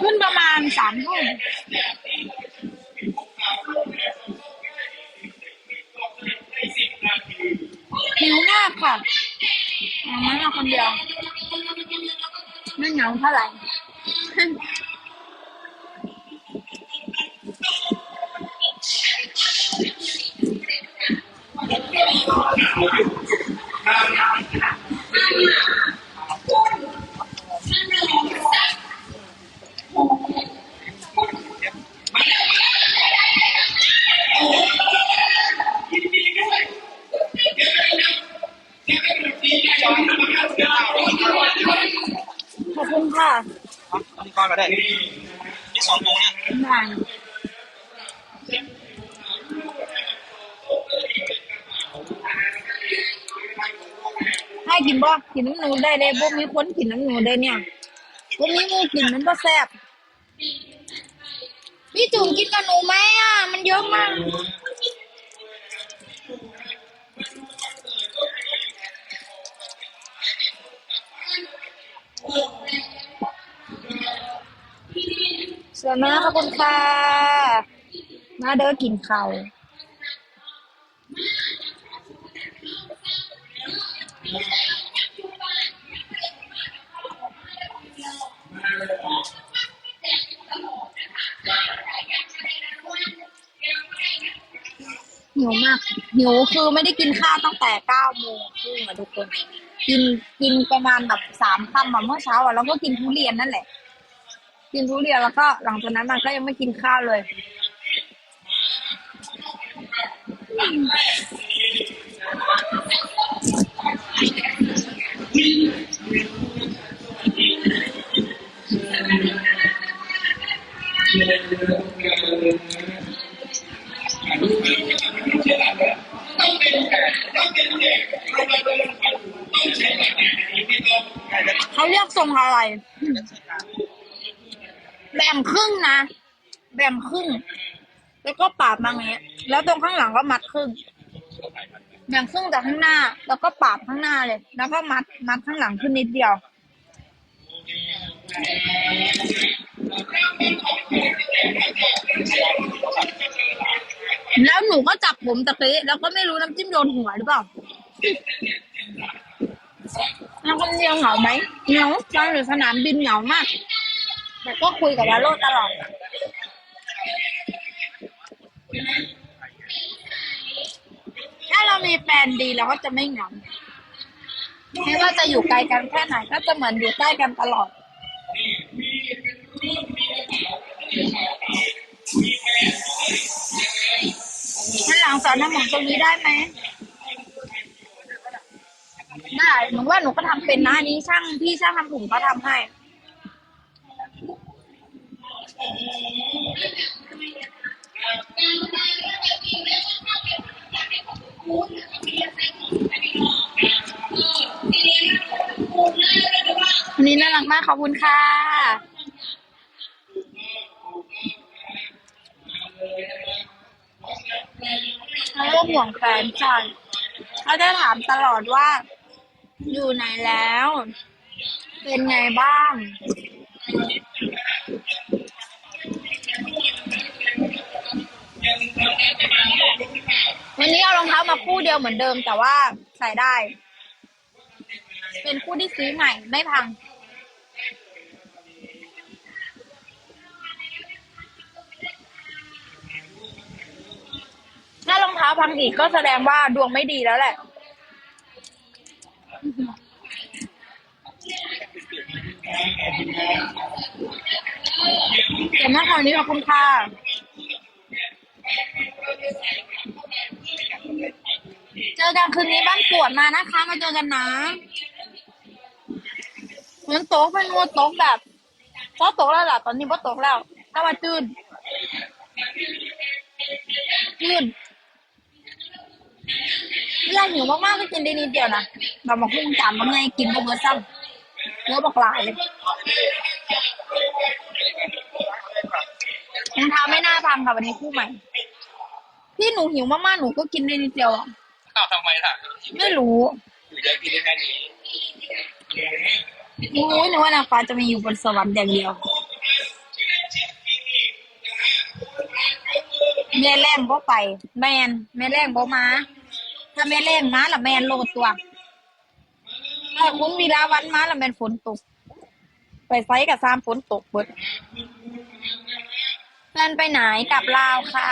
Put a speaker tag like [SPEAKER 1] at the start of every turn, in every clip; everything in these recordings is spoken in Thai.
[SPEAKER 1] ขึ้นประมาณสามทุ่มหิวมากค่ะม่มาคนเดียว ไม่เหงาเท่าไหร่ ขอบคุณค่ะ
[SPEAKER 2] ครับอันนี้ก้อนก็ได้ นี่สองวงเนี่ย
[SPEAKER 1] นานให้ กินบ่กินน้ำหนูได้เลยบ่มีคนกินน้ำหนูได้เนี่ยบ่มีหมูกินมันก็แซ่บพี่จุ๋มกินกับหนูไหมอะ มันเยอะมากสวยมากขอบคุณค่ะมาเด้อกินข้าว หิวมากหิวคือไม่ได้กินข้าวตั้งแต่เก้าโมงครึ่งอะทุกคน กินกินประมาณแบบสามคำอะเมื่อเช้าอะแล้วก็กินทุเรียนนั่นแหละ กินทุเรียนแล้วก็ หลังจากนั้นมันก็ยังไม่กินข้าวเลย เขาเรียกทรงอะไร แบ่งครึ่งนะ แบ่งครึ่ง แล้วก็ปาดมาอย่างเงี้ย แล้วตรงข้างหลังก็มัดครึ่ง แบ่งครึ่งจากข้างหน้า แล้วก็ปาดข้างหน้าเลย แล้วก็มัด มัดข้างหลังขึ้นนิดเดียว แล้วหนูก็จับผมตะกี้แล้วก็ไม่รู้น้ำจิ้มโดนหัวหรือเปล่าแล้วคนเดียวเหงาไหมเหงาตอนอยู่สนามบินเหงามาก แต่ก็คุยกับวาโรตลอด ถ้าเรามีแฟนดีเราก็จะไม่เหงาไม่ว่าจะอยู่ไกลกันแค่ไหนก็จะเหมือนอยู่ใกล้กันตลอด ท่างสอนทำผมตรงนี้ได้ไหมได้หนูว่าหนูก็ทำเป็นนะอันนี้ช่างพี่ช่างทำผมเขาทำให้ วันนี้น่ารักมากขอบคุณค่ะ เขาก็ห่วงแฟนจันเขาจะถามตลอดว่า อยู่ไหนแล้ว เป็นไงบ้าง วันนี้เอารองเท้ามาคู่เดียวเหมือนเดิมแต่ว่าใส่ได้ เป็นคู่ที่ซื้อใหม่ไม่พัง ถ้ารองเท้าพังอีกก็แสดงว่าดวงไม่ดีแล้วแหละ เห็นหน้าข่าวนี้ขอบคุณค่ะเจอกันคืนนี้บ้านปวดมานะคะ มาเจอกันนะเหมือนโต๊ะเป็นวัวโต๊ะแบบเพราะโต๊ะแล้วล่ะ ตอนนี้ว่าโต๊ะแล้วถ้าว่าจืดจืด เวลาหิวมากๆก็กินได้นิดเดียวนะแบบมาคุ้งจานบางไงกินบ่เบอร์ซ้ำเยอะบอกหลายเลยรองเท้าไม่น่าทำค่ะวันนี้คู่ใหม่ พี่หนูหิวมากๆหนูก็กินได้นิดเดียวอะ
[SPEAKER 2] อ้าวทำไมล่ะ
[SPEAKER 1] ไม่รู้
[SPEAKER 2] หรือจะกินได้แค่นี้
[SPEAKER 1] โอ้ยหนูว่านางฟ้าจะมาอยู่บนสวรรค์อย่างเดียวแม่แรงก็ไป แมนแม่แรงก็มา ถ้าแม่แรงมาละแมนโลดตัวถ้าคุณวีลาวันมาละแมนฝนตก ไปไซกับซามฝนตกเบิดแฟนไปไหนกลับลาวค่ะ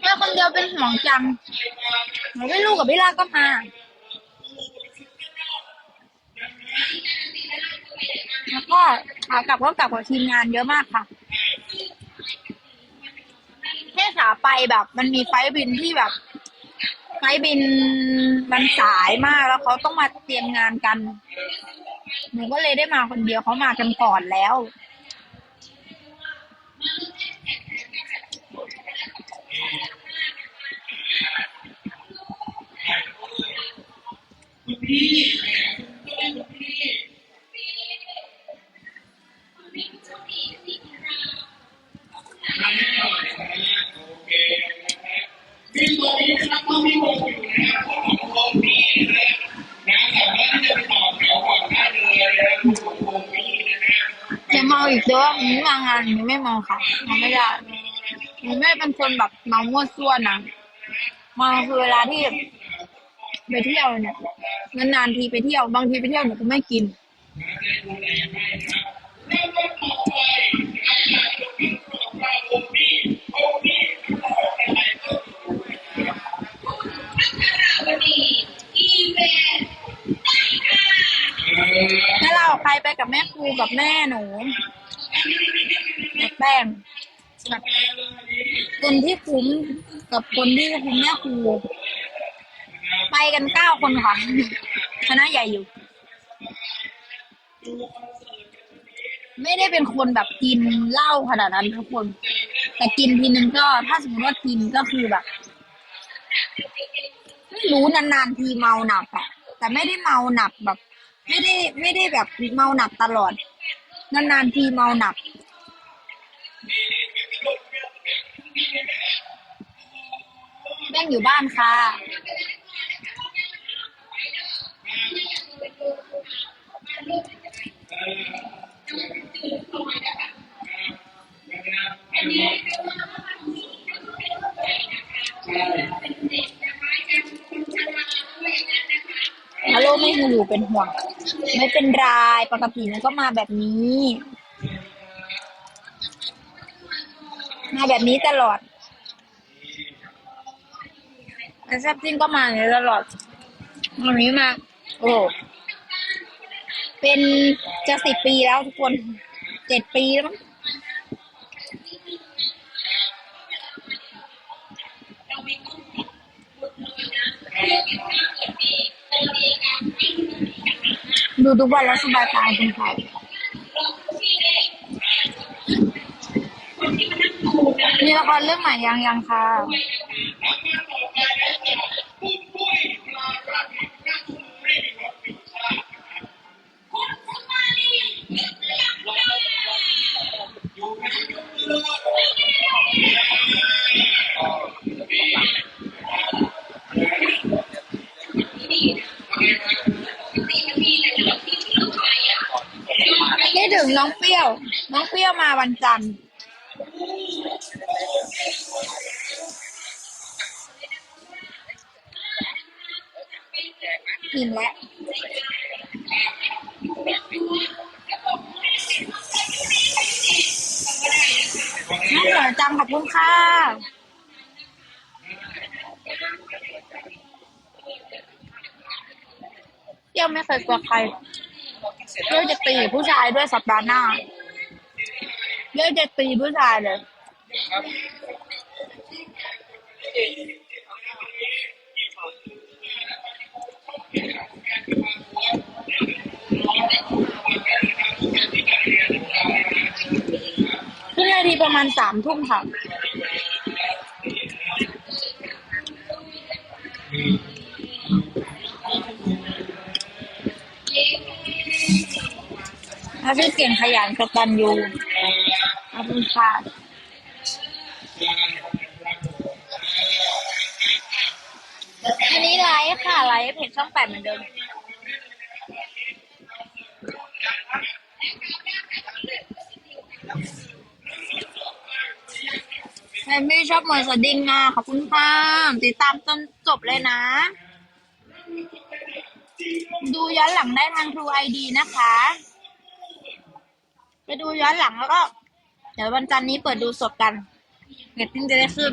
[SPEAKER 1] แมาคนเดียวเป็นห่วงจังหนูไม่ลูกกับพี่ลาก็มาแล้วก็ขากลับก็กลับกับทีมงานเยอะมากค่ะ ขาไปแบบ มันมีไฟล์บินที่แบบไฟล์บินมันสายมากแล้วเขาต้องมาเตรียมงานกันหนูก็เลยได้มาคนเดียวเขามากันก่อนแล้ว
[SPEAKER 3] ซึ่งตัวนี้นะครับก็มีวงอยู่นะครับของวงนี้นะครับนะสามารถที่จะไปต่อแถวก่อนได้เลยนะครับของวงนี้นะครับ
[SPEAKER 1] อย่าเมาอีกเด้อหนูมางานหนูไม่เมาค่ะเมาไม่ได้หนูไม่เป็นคนแบบเมามั่วซั่วนะเมาคือเวลาที่ไปเที่ยวเนี่ยนานๆทีไปเที่ยวบางทีไปเที่ยวหนูก็ไม่กินถ้าเราใครไปกับแม่ครูกับแม่หนูกับแป้งแบบคนที่คุ้มกับคนที่คุ้มแม่ครูไปกันเก้าคนค่ะคณะใหญ่อยู่ ไม่ได้เป็นคนแบบกินเหล้าขนาดนั้นทุกคน แต่กินทีนึงก็ ถ้าสมมติว่ากินก็คือแบบไม่รู้นานๆทีเมาหนักอะแต่ไม่ได้เมาหนักแบบ ไม่ได้ไม่ได้แบบเมาหนักตลอด นานๆทีเมาหนัก แม่งอยู่บ้านค่ะ ฮัลโหลไม่อยู่เป็นห่วง ไม่เป็นไรปกติมันก็มาแบบนี้ มาแบบนี้ตลอดแต่แซ่บซิ่งก็มาอย่างนี้ตลอดวันนี้มา โอ้ เป็นจะสิบปีแล้วทุกคน เจ็ดปีแล้วมั้ง ดูทุกวันแล้วสบาย ค่ะมีละครเรื่องใหม่ยังยังค่ะคิดถึงน้องเปรี้ยว น้องเปรี้ยวมาวันจันทร์อิ่มแล้ว น้องเหนือจังขอบคุณค่ะ เปรี้ยวไม่เคยกลัวใคร เลือกจะตีผู้ชายด้วยสัปดาห์หน้าเลือกจะตีผู้ชายเลยขึ้นนาทีประมาณสามทุ่มค่ะ แล้วพี่เก่งขยันกตันยูขอบคุณค่ะอันนี้ไลฟ์ค่ะ ไลฟ์เพจช่องแปดเหมือนเดิมใครไม่ชอบมวยสดิ้งอะขอบคุณค่ะติดตามจนจบเลยนะ ดูย้อนหลังได้ทาง True ID นะคะ ไปดูย้อนหลังแล้วก็ เดี๋ยววันจันทร์นี้เปิดดูสดกันเรตติ้งจะได้ขึ้น